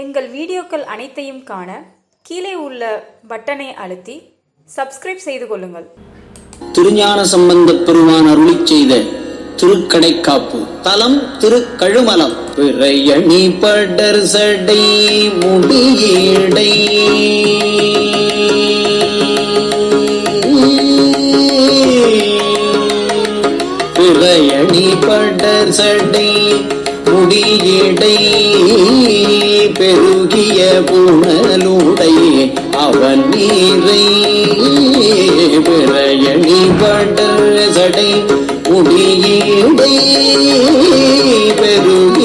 எங்கள் வீடியோக்கள் அனைத்தையும் காண கீழே உள்ள பட்டனை அழுத்தி சப்ஸ்கிரைப் செய்து கொள்ளுங்கள். திருஞான சம்பந்த பெருமான் அருளி செய்த திருக்கடைக்காப்பு. தலம் திருக்கழுமலம். பிறையணி படர் சடை முடியடை பிறையணி படர் சடை முடியடை பெருகிய புனலுடை அவன் நீரை பிறையணி படர் சடை. முடியடை பெருகிய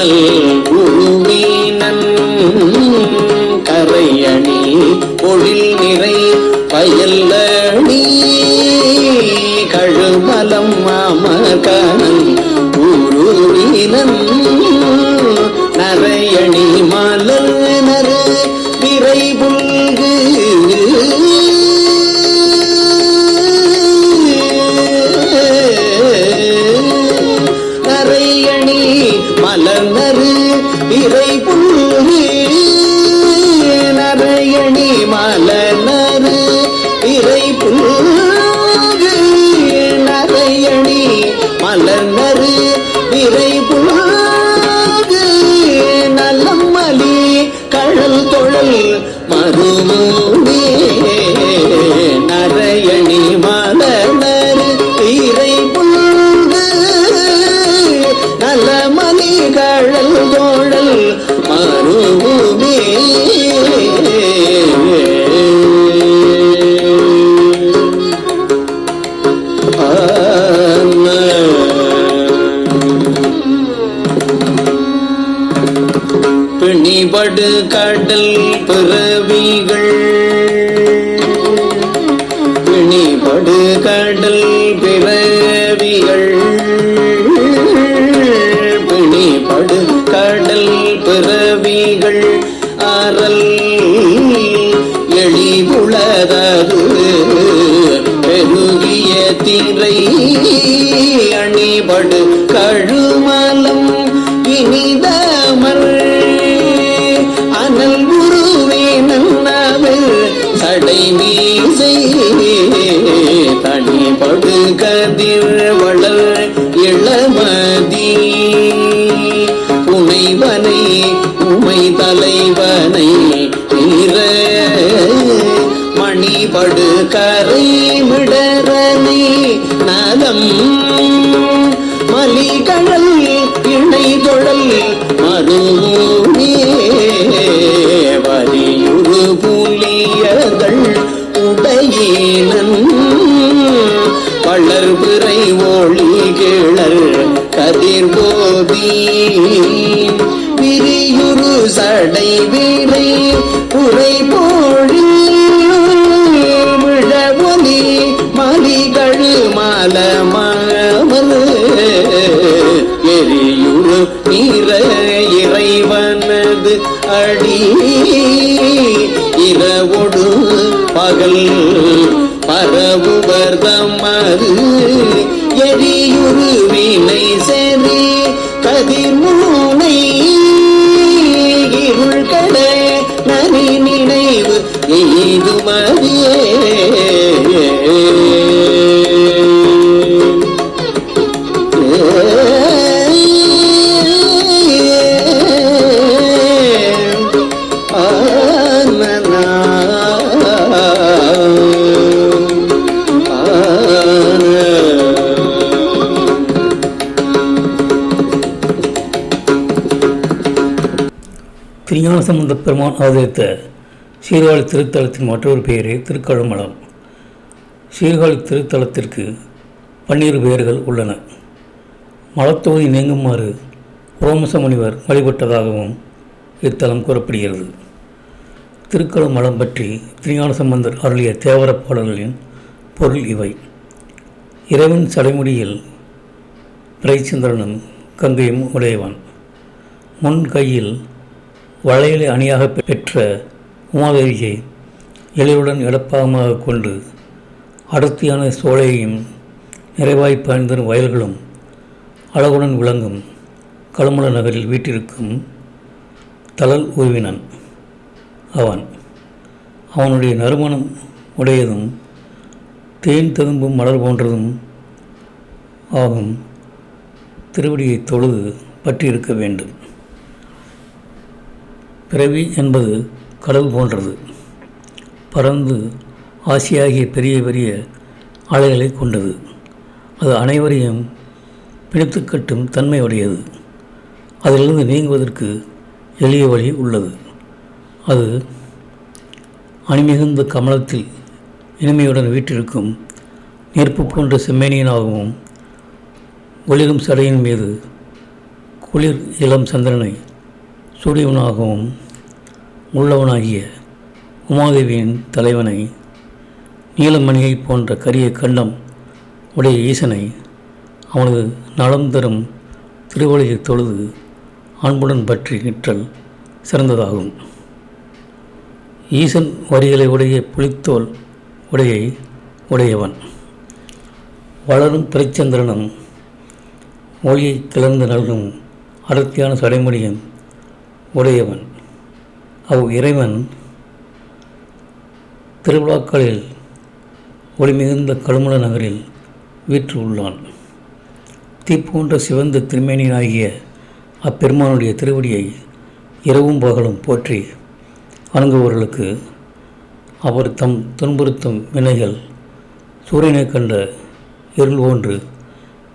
அமர்கனல் குருவீனன் கரையணி பொழில் நிறை பயல்லணி கழுமலம் மாமகா மலர்ந்தரு இறை കടൽ കോടൽ മരുഭൂമി. പിണിപട് കടൽ പിറവികൾ. പിണിപട് കടൽ പിറ அணிபடு கழுமலம் இனிதமர் அனல் குருவே நன்னவர் சடை மீசை தனிபடு கதிர் வளர் இளமதி. புனைவனை உமை தலைவனை நிற மணிபடு கதிர் மலிகழல் இணை தொழல் மருமே வரியுறு புலியதள் உடையினன் வளர்பிறை ஒளி கிளர் கதிர் போதி விரியுறு சடை விரை புரை போழி மலிகழு மாலமாமல் எரியுறு நீர இறைவனது அடி. இரவொடு பகல் பரவுவர் தமது எரியுறு வினை செறி கதிர்மூனை இருள் கடை நரி நினைவு எய்துமதியே சம்பந்த பெருமான் அவதரித்த சீர்காழி திருத்தலத்தின் மற்றொரு பெயரே திருக்கழுமலம். சீர்காழி திருத்தலத்திற்கு பன்னிரு பெயர்கள் உள்ளன. மலத்தொகுதி நீங்குமாறு ரோமச முனிவர் வழிபட்டதாகவும் இத்தலம் கூறப்படுகிறது. திருக்கழுமலம் பற்றி திருஞான சம்பந்தர் அருளிய தேவரப் பாடல்களின் பொருள் இவை. இறைவன் சடைமுடியில் பிரைச்சந்திரனும் கங்கையும் உடையவன். முன் கையில் வளையலை அணியாக பெற்ற உமாதேவியை இலையுடன் இடப்பாகமாக கொண்டு அடர்த்தியான சோலையையும் நிறைவாய் பாய்ந்திரும் வயல்களும் அழகுடன் விளங்கும் கழுமல நகரில் வீட்டிற்கும் தளல் உருவினன் அவன். அவனுடைய நறுமணம் உடையதும் தேன் ததும்பும் மலர் போன்றதும் ஆகும். திருவடியை தொழுது பற்றியிருக்க வேண்டும். பிறவி என்பது கடல் போன்றது. பறந்து ஆசியாகிய பெரிய பெரிய அலைகளை கொண்டது. அது அனைவரையும் பிடித்து கட்டும் தன்மையுடையது. அதிலிருந்து நீங்குவதற்கு எளிய வழி உள்ளது. அது அணிமிகுந்த கமலத்தில் இனிமையுடன் வீற்றிருக்கும் நெருப்பு போன்ற செம்மேனியனாகவும் ஒளிரும் சடையின் மீது குளிர் இளம் சந்திரனை சூரியவனாகவும் உள்ளவனாகிய உமாதேவியின் தலைவனை நீலமணியை போன்ற கரிய கண்டம் உடைய ஈசனை அவனது நலம் தரும் திருவழியை தொழுது அன்புடன் பற்றி நிற்றல் சிறந்ததாகும். ஈசன் வரிகளை உடைய புலித்தோல் உடையை உடையவன். வளரும் பிறைச்சந்திரனும் மொழியை கிளர்ந்து நல்கும் அடர்த்தியான சடைமுடியும் உடையவன். அவ் இறைவன் திருவிழாக்களில் ஒளிமிகுந்த கழுமல நகரில் வீற்று உள்ளான். தீப்போன்ற சிவந்த திருமேனியாகிய அப்பெருமானுடைய திருவடியை இரவும் பகலும் போற்றி வணங்குபவர்களுக்கு அவர் தம் துன்புறுத்தும் வினைகள் சூரியனை கண்ட இருள் ஒன்று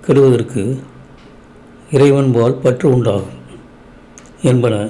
கெடுவதற்கு இறைவன்பால் பற்று உண்டாகும் என்பன